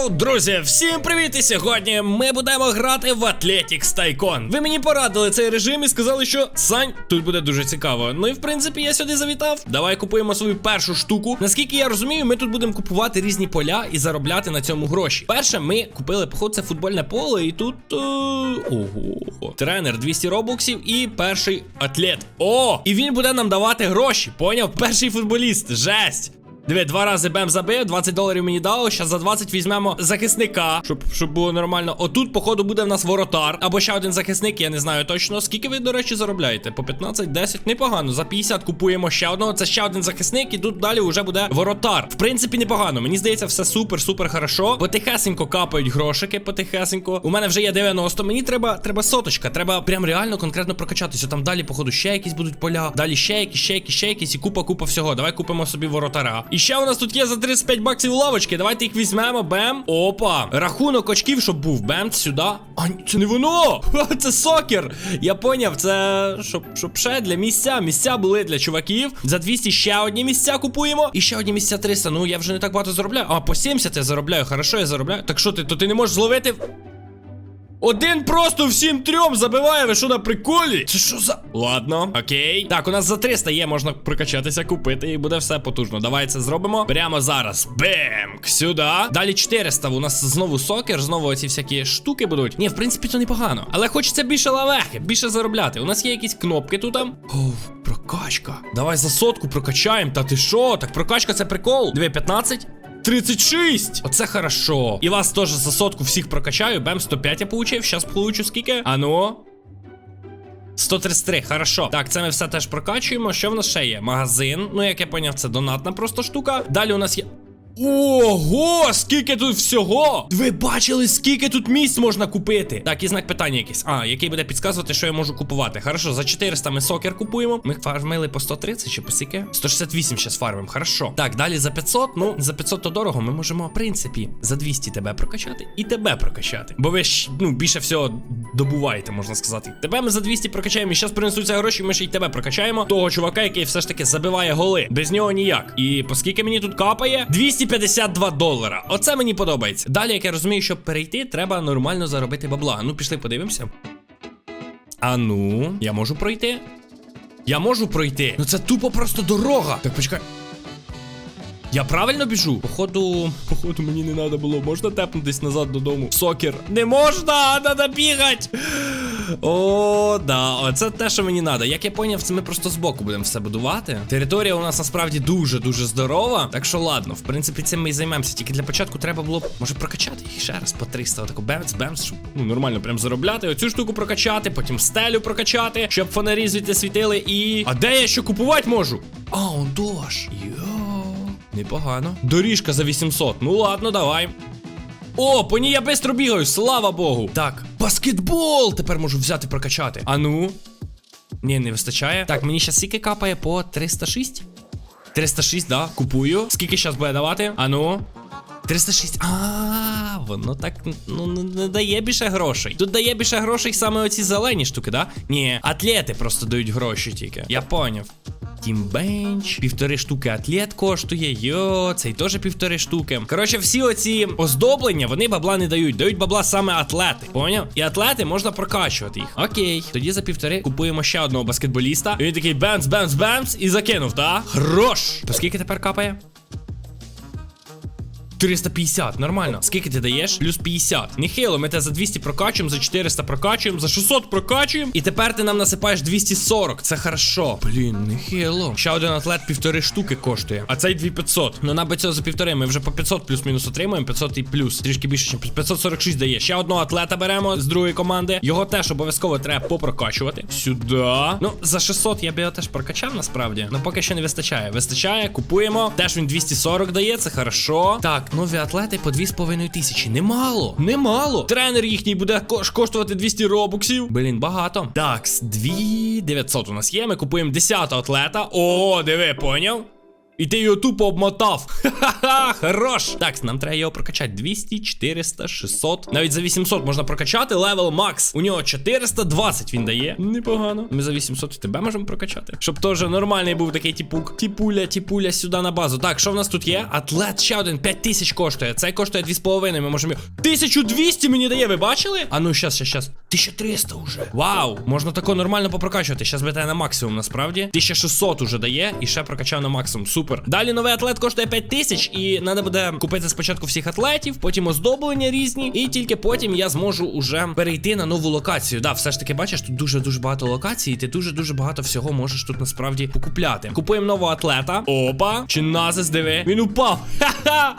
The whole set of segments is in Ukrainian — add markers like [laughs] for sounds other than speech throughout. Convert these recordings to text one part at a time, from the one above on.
Йоу, друзі, всім привіт! І сьогодні ми будемо грати в Athletics Tycoon. Ви мені порадили цей режим і сказали, що Сань, тут буде дуже цікаво. Ну і в принципі я сюди завітав. Давай купуємо свою першу штуку. Наскільки я розумію, ми тут будемо купувати різні поля і заробляти на цьому гроші. Перше, ми купили, походу, це футбольне поле, і тут. е, Ого. Тренер 200 робоксів і перший атлет. О! І він буде нам давати гроші. Поняв? Перший футболіст. Жесть. Диви, два рази бем забив, 20 доларів мені дало. Щас за 20 візьмемо захисника, щоб щоб було нормально. Отут, походу, буде в нас воротар. Або ще один захисник, я не знаю точно. Скільки ви, до речі, заробляєте? По 15, 10? Непогано. За 50 купуємо ще одного. Це ще один захисник, і тут далі вже буде воротар. В принципі, непогано. Мені здається, все супер, супер хорошо. Потихесенько капають грошики, потихесенько. У мене вже є 90. Мені треба, треба соточка. Треба прям реально конкретно прокачатися. Там далі, походу, ще якісь будуть поля. Далі ще якісь, ще якісь, ще якісь, і купа, купа всього. Давай купимо собі воротара. І ще у нас тут є за 35 баксів лавочки. Давайте їх візьмемо. Бем. Опа. Рахунок очків, щоб був. Бем, сюди. А, це не воно! Ха, Це сокер. Я поняв, це щоб, щоб ще для місця. Місця були для чуваків. За 200 ще одні місця купуємо. І ще одні місця 300. Ну я вже не так багато заробляю. А, по 70 я заробляю. Хорошо, я заробляю. Так що ти, то ти не можеш зловити? Один просто всім трьом забиває, ви що на приколі? Це що за. Ладно, окей. Так, у нас за 300 є, можна прокачатися, купити, і буде все потужно. Давай це зробимо. Прямо зараз. Бемк! Сюди. Далі 400. У нас знову сокер, знову оці всякі штуки будуть. Ні, в принципі, то непогано. Але хочеться більше лавехи, більше заробляти. У нас є якісь кнопки тут. Оу, прокачка. Давай за сотку прокачаємо. Та ти що? Так прокачка це прикол. 2,15. 36! Оце хорошо. І вас теж за сотку всіх прокачаю. Бем 105 я получив. Щас получу скільки? Ану. 133, хорошо. Так, це ми все теж прокачуємо. Що в нас ще є? Магазин. Ну, як я поняв, це донатна просто штука. Далі у нас є. Ого, скільки тут всього! Ви бачили, скільки тут місць можна купити? Так, і знак питання якийсь. А, який буде підказувати, що я можу купувати. Хорошо, за 400 ми сокер купуємо. Ми фармили по 130 чи по скільки? 168 зараз фармим, хорошо. Так, далі за 500. Ну, за 500 то дорого. Ми можемо, в принципі, за 200 тебе прокачати і тебе прокачати. Бо ви ж, ну, більше всього добуваєте, можна сказати. Тебе ми за 200 прокачаємо. І зараз принесуться гроші, ми ще й тебе прокачаємо. Того чувака, який все ж таки забиває голи. Без нього ніяк. І по скільки мені тут капає? 252 долара. Оце мені подобається. Далі, як я розумію, щоб перейти, треба нормально заробити бабла. Ну, пішли, подивимося. А ну, я можу пройти? Я можу пройти. Ну це тупо просто дорога. Так, почекай. Я правильно біжу? Походу, походу, мені не треба було. Можна тепнутись назад додому. Сокер. Не можна, треба бігати. О, да, оце те, що мені треба. Як я поняв, це ми просто збоку будемо все будувати. Територія у нас насправді дуже-дуже здорова. Так що ладно, в принципі, цим ми і займемося. Тільки для початку треба було може, прокачати їх ще раз по 300. Отаку бемц, бемц, щоб ну, нормально прям заробляти. Оцю штуку прокачати, потім стелю прокачати, щоб фонарі звідти світили і. А де я що купувати можу? А, он дощ. Йо. Непогано. Доріжка за 800. Ну ладно, давай. О, по ній я бистро бігаю, слава Богу. Так, баскетбол! Тепер можу взяти прокачати. А ну. Ні, не вистачає. Так, мені ще скільки капає по 306? 306, да, купую. Скільки зараз буде давати? А ну. 306. А, воно так ну не- не дає більше грошей. Тут дає більше грошей саме оці зелені штуки, да? Ні, атлети просто дають гроші тільки. Я поняв. Тімбенч, півтори штуки атлет коштує. Йо, цей теж півтори штуки. Коротше, всі оці оздоблення вони бабла не дають. Дають бабла саме атлети. Поняв? І атлети можна прокачувати їх. Окей, тоді за півтори купуємо ще одного баскетболіста. І він такий бенц, бенц, бенц, і закинув, та? Хорош! То скільки тепер капає? 350, нормально. Скільки ти даєш? Плюс 50. Нехило, ми те за 200 прокачуємо, за 400 прокачуємо, за 600 прокачуємо. І тепер ти нам насипаєш 240. Це хорошо. Блін, нехило. Ще один атлет півтори штуки коштує. А цей 2500. Ну нам би цього за півтори. Ми вже по 500 плюс-мінус отримуємо. 500 і плюс. Трішки більше, ніж 546 дає. Ще одного атлета беремо з другої команди. Його теж обов'язково треба попрокачувати. Сюди. Ну, за 600 я б його теж прокачав насправді. Ну поки що не вистачає. Вистачає, купуємо. Теж він 240 дає, це хорошо. Так, нові атлети по 2,5 тисячі. Немало. Немало. Тренер їхній буде кош- коштувати 200 робоксів. Блін, багато. Так, 2900 у нас є. Ми купуємо 10 атлета. О, диви, поняв? І ти його тупо обмотав. Ха-ха-ха, хорош. Так, нам треба його прокачати. 200, 400, 600. Навіть за 800 можна прокачати. Левел макс. У нього 420 він дає. Непогано. Ми за 800 і тебе можемо прокачати. Щоб теж нормальний був такий тіпук. Тіпуля, тіпуля сюди на базу. Так, що в нас тут є? Атлет ще один 5000 коштує. Цей коштує 2,5. Ми можемо. 1200 мені дає, ви бачили? А ну щас, щас, щас. 1300 вже. Вау! Можна тако нормально попрокачувати. Щас би те на максимум, насправді. 1600 уже дає і ще прокачав на максимум. Супер. Далі новий атлет коштує 5000 і треба буде купити спочатку всіх атлетів, потім оздоблення різні, і тільки потім я зможу уже перейти на нову локацію. Да, все ж таки, бачиш, тут дуже-дуже багато локацій, і ти дуже-дуже багато всього можеш тут насправді покупляти. Купуємо нового атлета. Опа, чи назис диви. Він упав. [laughs] Ха-ха.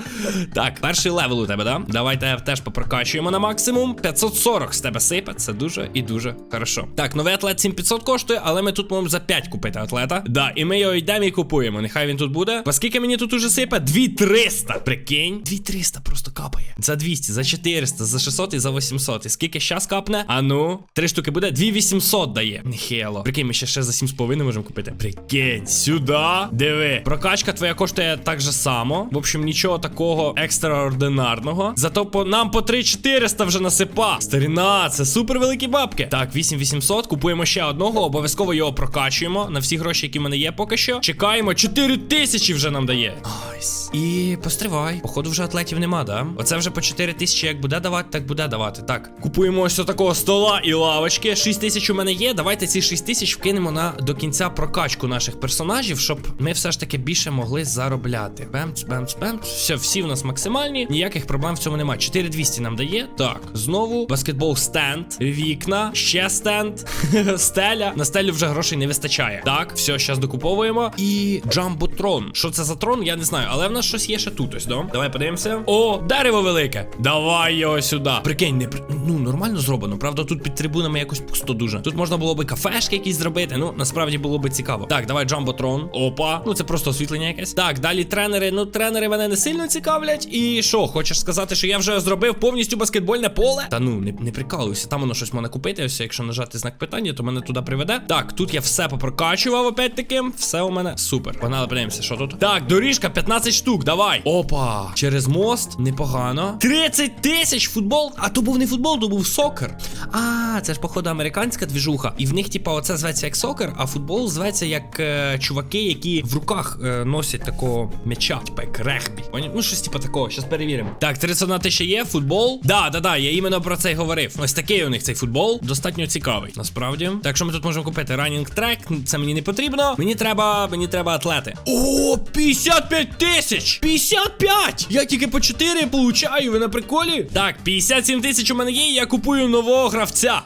Так, перший левел у тебе, да? Давайте теж попрокачуємо на максимум. 540 з тебе сипе. Це дуже і дуже хорошо. Так, новий атлет 7500 коштує, але ми тут можемо за 5 купити атлета. Да, і ми його йдемо і купуємо. Нехай він тут буде. По скільки мені тут уже сипе? 2300. Прикинь. 2300 просто капає. За 200, за 400, за 600 і за 800. І скільки щас капне? А ну, три штуки буде. 2800 дає. Нехило. Прикинь, ми ще ще за 7,5 можемо купити. Прикинь, сюди. Диви. Прокачка твоя коштує так же само. В общем, нічого такого екстраординарного. Зато по нам по 3400 вже насипа. Старіна, це супер великі бабки. Так, 8800. Купуємо ще одного. Обов'язково його прокачуємо на всі гроші, які в мене є поки що. Чекаємо. 4000 вже нам дає. Найс. І постривай. Походу, вже атлетів нема, да? Оце вже по 4000 як буде давати, так буде давати. Так, купуємо ось такого стола і лавочки. 6000 у мене є. Давайте ці 6000 вкинемо на до кінця прокачку наших персонажів, щоб ми все ж таки більше могли заробляти. Бемц, бемц, бемц. Все, всі в нас максимальні. Ніяких проблем в цьому немає. 4200 нам дає. Так, знову баскетбол стенд, вікна, ще стенд, [laughs] стеля. На стелю вже грошей не вистачає. Так, все, зараз докуповуємо. І джамботрон. Що це за трон? Я не знаю, але в нас щось є ще тут ось, да? Давай подивимося. О, дерево велике. Давай його сюди. Прикинь, не ну нормально зроблено. Правда, тут під трибунами якось пусто дуже. Тут можна було би кафешки якісь зробити. Ну, насправді було би цікаво. Так, давай джамботрон. Опа. Ну це просто освітлення якесь. Так, далі тренери. Ну, тренери мене не сильно цікавлять. І що, хочеш сказати, що я вже зробив повністю баскетбольне поле? Та ну, не, не прикалуйся. Там воно щось можна купити. Ось, якщо нажати знак питання, то мене туди приведе. Так, тут я все попрокачував, опять таки. Все у мене супер. Погнали, подивимося, що тут. Так, доріжка 15 штук. Давай. Опа. Через мост. Непогано. 30 тисяч футбол. А то був не футбол, то був сокер. А, це ж, походу, американська двіжуха. І в них, типа, оце зветься як сокер, а футбол зветься як е, чуваки, які в руках е, носять такого м'яча, типа як регбі. Ну, щось типа такого, щас перевіримо. Так, 31 тисяча є, футбол. Да, да, да, я іменно про це й говорив. Ось такий у них цей футбол. Достатньо цікавий, насправді. Так що ми тут можемо купити ранінг трек. Це мені не потрібно. Мені треба, мені треба атлети. О, 55 тисяч! 55! Я тільки по 4 получаю, ви на приколі? Так, 57 тисяч у мене є, і я купую нового гравця.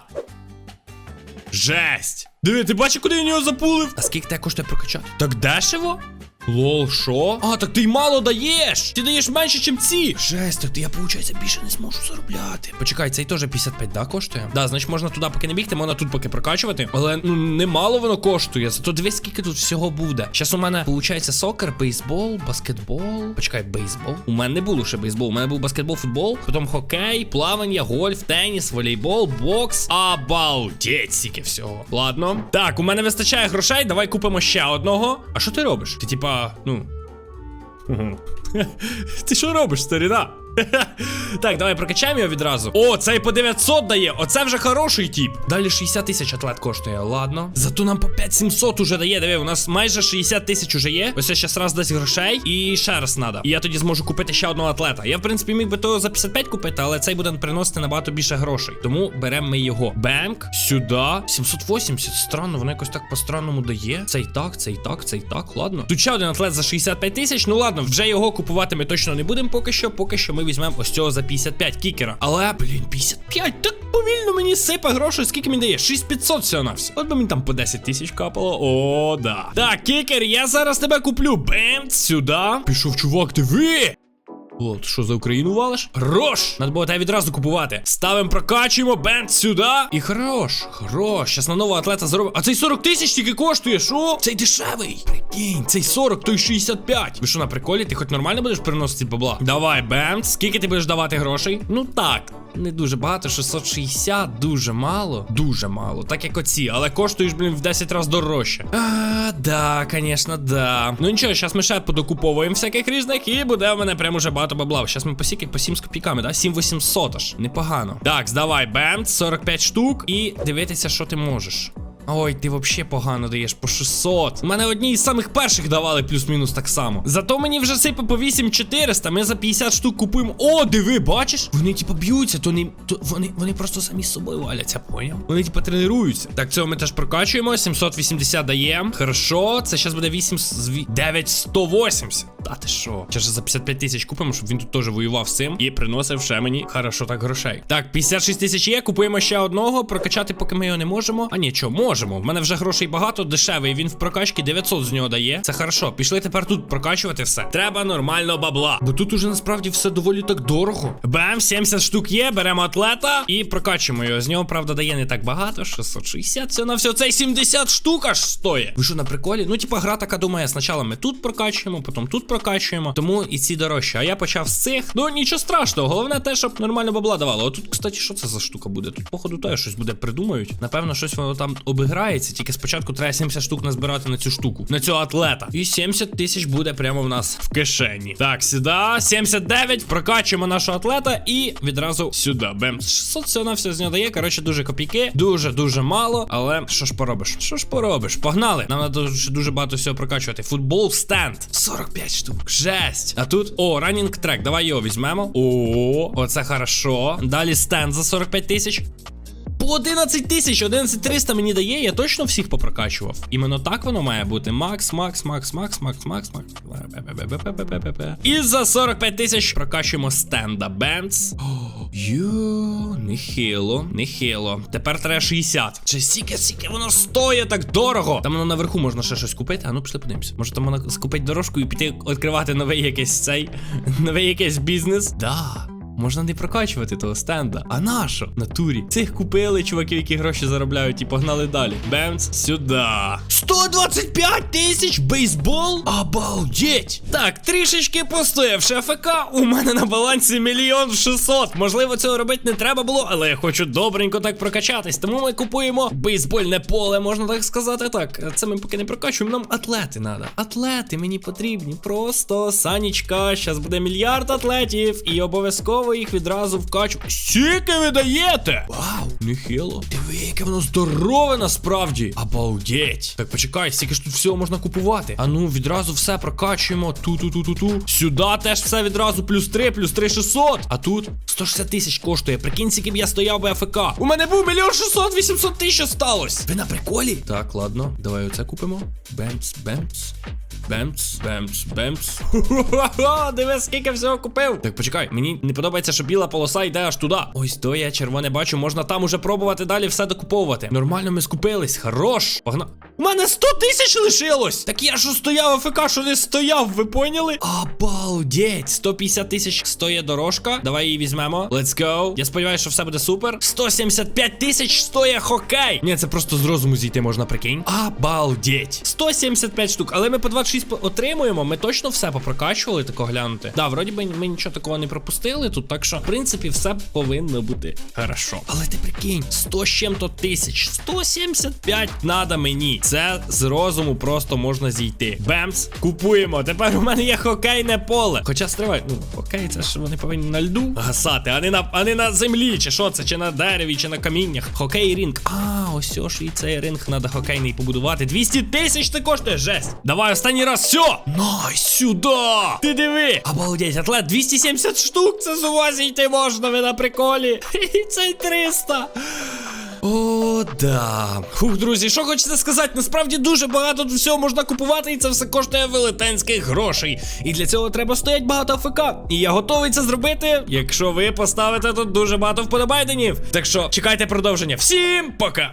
Жесть! Диви, ти бачиш, куди я нього запулив? А скільки те коштує прокачати? Так дешево? Лол, що? А, так ти й мало даєш! Ти даєш менше, ніж ці! Жесть, так я, виходить, більше не зможу заробляти. Почекай, цей теж 55, да, коштує? Да, значить можна туди поки не бігти, можна тут поки прокачувати. Але ну немало воно коштує. Зато дивись, скільки тут всього буде. Зараз у мене виходить сокер, бейсбол, баскетбол. Почекай, бейсбол. У мене не було ще бейсбол. У мене був баскетбол, футбол, потім хокей, плавання, гольф, теніс, волейбол, бокс. Обалдеть, скільки всього. Ладно. Так, у мене вистачає грошей. Давай купимо ще одного. А що ти робиш? Ти типа, ну. [laughs] Ти що робиш, старіна? [laughs] так, давай прокачаємо його відразу. О, цей по 900 дає. Оце вже хороший тип. Далі 60 тисяч атлет коштує. Ладно. Зато нам по 5700 уже дає. Диви, у нас майже 60 тисяч уже є. Ось ще раз дасть грошей. І ще раз надо. І я тоді зможу купити ще одного атлета. Я, в принципі, міг би того за 55 купити, але цей буде приносити набагато більше грошей. Тому беремо ми його. Бемк, сюди. 780. Странно, воно якось так по-странному дає. Цей так, цей так, цей так. Ладно. Тут ще один атлет за 65 тисяч. Ну ладно, вже його купувати ми точно не будемо поки що. Поки що ми візьмемо ось цього за 55 кікера. Але, блін, 55, так повільно мені сипе грошей. Скільки мені дає? 6500 всього на все. От би мені там по 10 тисяч капало. О, да. Так, кікер, я зараз тебе куплю. Бем, сюди. Пішов, чувак, диви. О, що за Україну валиш? Хорош! Надо було тебе відразу купувати. Ставимо, прокачуємо, бенд сюди. І хорош, хорош. Щас на нового атлета заробимо. А цей 40 тисяч тільки коштує, що? Цей дешевий. Прикинь, цей 40, той 65. Ви що на приколі? Ти хоч нормально будеш приносити бабла? Давай, бенд. Скільки ти будеш давати грошей? Ну так. Не дуже багато. 660 дуже мало. Дуже мало. Так як оці, але коштуєш, блін, в 10 разів дорожче. А, да, звісно, да. Ну нічого, зараз ми ще подокуповуємо всяких різних, і буде в мене прям уже багато бабла. Зараз ми посіки по 7 з копійками, да? 7800 аж. Непогано. Так, здавай, бемц, 45 штук, і дивитися, що ти можеш. Ой, ти вообще погано даєш по 600. У мене одні із самих перших давали плюс-мінус так само. Зато мені вже сипе по 8400. Ми за 50 штук купуємо. О, диви, бачиш? Вони типа б'ються, то не то вони, вони просто самі з собою валяться, поняв? Вони типа тренуються. Так, цього ми теж прокачуємо. 780 даємо. Хорошо, це зараз буде 8 з ві- 9180. Та ти що? Ще за 55 тисяч купимо, щоб він тут теж воював з цим і приносив ще мені хорошо так грошей. Так, 56 тисяч є, купуємо ще одного. Прокачати, поки ми його не можемо. А ні, що, можемо. В мене вже грошей багато, дешевий. Він в прокачці 900 з нього дає. Це хорошо. Пішли тепер тут прокачувати все. Треба нормально бабла. Бо тут уже насправді все доволі так дорого. Бем, 70 штук є, беремо атлета і прокачуємо його. З нього, правда, дає не так багато. 660. Це на все. Цей 70 штук аж стоїть. Ви що на приколі? Ну, типа, гра така думає, спочатку ми тут прокачуємо, потім тут прокачуємо. Тому і ці дорожчі. А я почав з цих. Ну нічого страшного. Головне те, щоб нормально бабла давало. Отут, кстати, що це за штука буде? Тут, походу, то щось буде придумають. Напевно, щось воно там обіграється. Тільки спочатку треба 70 штук назбирати на цю штуку, на цього атлета. І 70 тисяч буде прямо в нас в кишені. Так, сюди, 79, прокачуємо нашого атлета і відразу сюди. Бем. 600 все на все з нього дає. Коротше, дуже копійки. Дуже дуже мало. Але що ж поробиш? Що ж поробиш? Погнали. Нам треба дуже, дуже багато всього прокачувати. Футбол стенд. 45 штук. Жесть. А тут, о, ранінг трек. Давай його візьмемо. О, оце хорошо. Далі стенд за 45 тисяч. По 11 тисяч, 11 300 мені дає, я точно всіх попрокачував. Іменно так воно має бути. Макс, Макс, Макс, Макс, Макс, Макс, Макс. І за 45 тисяч прокачуємо стенда Бенц. Йо, нехило, нехило. Тепер треба 60. Чи стільки, стільки воно стоїть так дорого. Там воно наверху можна ще щось купити. А ну пішли подивимося. Може там можна скупити дорожку і піти відкривати новий якийсь цей, [laughs] новий якийсь бізнес. Да. Можна не прокачувати того стенда. А нащо? Натурі. Цих купили, чуваків, які гроші заробляють, і погнали далі. Бемц, сюди. 125 тисяч бейсбол? Обалдеть! Так, трішечки постоявши АФК, у мене на балансі мільйон шістсот. Можливо, цього робити не треба було, але я хочу добренько так прокачатись. Тому ми купуємо бейсбольне поле, можна так сказати. Так, це ми поки не прокачуємо. Нам атлети треба. Атлети мені потрібні. Просто санічка. Щас буде мільярд атлетів, і обов'язково їх відразу вкачу. Скільки ви даєте? Вау, нехило. Диви, яке воно здорове насправді. Обалдеть. Так, почекай, стільки ж тут всього можна купувати. А ну, відразу все прокачуємо. Ту-ту-ту-ту-ту. Сюди теж все відразу плюс 3, плюс 3 600. А тут 160 тисяч коштує. Прикинь, скільки б я стояв би АФК. У мене був мільйон 600, 800 тисяч сталось. Ви на приколі? Так, ладно, давай оце купимо. Бемц, бемц. Бемц, бемц, бемц. [laughs] Хо-хо-хо, диви, скільки всього купив. Так, почекай, мені не подобається, що біла полоса йде аж туди. Ось то я червоне бачу, можна там уже пробувати далі все докуповувати. Нормально ми скупились, хорош. Погна. У мене 100 тисяч лишилось! Так я що стояв АФК, що не стояв, ви поняли? Обалдеть! 150 тисяч стоїть дорожка. Давай її візьмемо. Let's go. Я сподіваюся, що все буде супер. 175 тисяч стоїть хокей. Ні, це просто з розуму зійти можна, прикинь. Обалдеть. 175 штук, але ми по 26 отримуємо. Ми точно все попрокачували, тако глянути. Да, вроді би ми нічого такого не пропустили тут, так що, в принципі, все повинно бути хорошо. Але ти прикинь, 100 з чим-то тисяч, 175 надо мені. Це з розуму просто можна зійти. Бемс, купуємо. Тепер у мене є хокейне поле. Хоча стривай, ну, хокей, це ж вони повинні на льду гасати, а не на, а не на землі, чи що це, чи на дереві, чи на каміннях. Хокей ринг. А, ось ось і цей ринг треба хокейний побудувати. 200 тисяч це коштує, жесть. Давай останній раз, все. Найс, сюди. Ти диви. Обалдеть, атлет 270 штук. Це з ума зійти можна, ви на приколі. [laughs] Цей 300. О, да. Фух, друзі, що хочете сказати? Насправді дуже багато тут всього можна купувати, і це все коштує велетенських грошей. І для цього треба стоять багато АФК. І я готовий це зробити, якщо ви поставите тут дуже багато вподобайденів. Так що чекайте продовження. Всім пока!